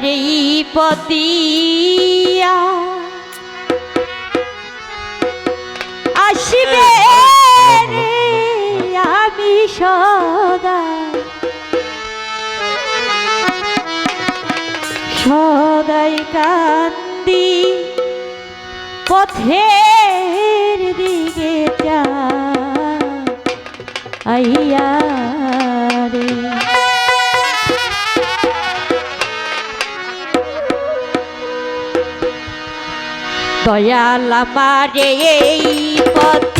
রে পতিয়া। আসিবে আমি সদা। সদাই কান্দি পথের দিকে চা আইয়া দয়াল আমারে এই পথ